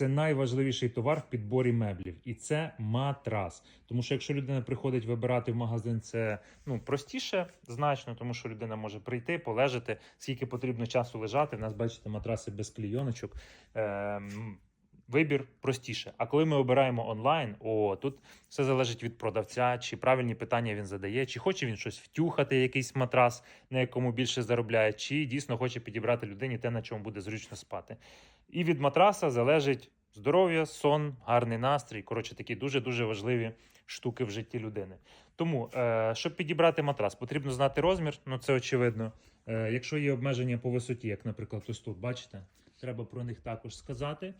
Це найважливіший товар в підборі меблів, і це матрас. Тому що якщо людина приходить вибирати в магазин, це ну простіше значно, тому що людина може прийти, полежати, скільки потрібно часу лежати. У нас бачите матраси без клійоночок. Ем, Вибір простіше. А коли ми обираємо онлайн, о, тут все залежить від продавця, чи правильні питання він задає, чи хоче він щось втюхати, якийсь матрас, на якому більше заробляє, чи дійсно хоче підібрати людині те, на чому буде зручно спати. І від матраса залежить здоров'я, сон, гарний настрій. Коротше, такі дуже-дуже важливі штуки в житті людини. Тому, е, щоб підібрати матрас, потрібно знати розмір, ну це очевидно. Е, якщо є обмеження по висоті, як, наприклад, ось тут, бачите, треба про них також сказати.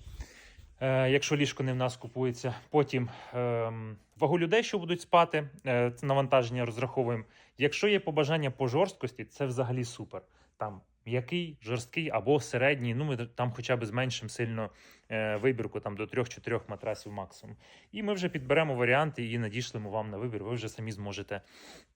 Е, якщо ліжко не в нас купується, потім ем, вагу людей, що будуть спати, е, це навантаження розраховуємо. Якщо є побажання по жорсткості, це взагалі супер. Там м'який, жорсткий або середній. Ну, ми там хоча б зменшимо сильно е, вибірку там до 3-4 матрасів максимум. І ми вже підберемо варіанти і надішлемо вам на вибір. Ви вже самі зможете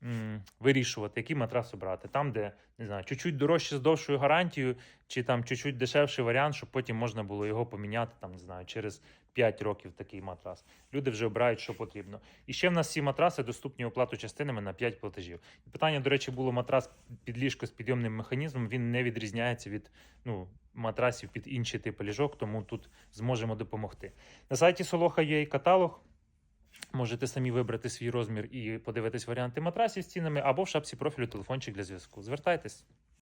м, вирішувати, який матрас обрати. Там, де не знаю, чуть-чуть дорожче з довшою гарантією, чи там чуть-чуть дешевший варіант, щоб потім можна було його поміняти, там не знаю, через 5 років такий матрас. Люди вже обирають, що потрібно. І ще в нас всі матраси доступні оплату частинами на 5 платежів. Питання, до речі, було матрас під ліжко з підйомним механізмом. Він не відрізняється від ну, матрасів під інші типи ліжок, тому тут зможемо допомогти. На сайті Солоха є і каталог. Можете самі вибрати свій розмір і подивитись варіанти матрасів з цінами, або в шапці профілю телефончик для зв'язку. Звертайтесь.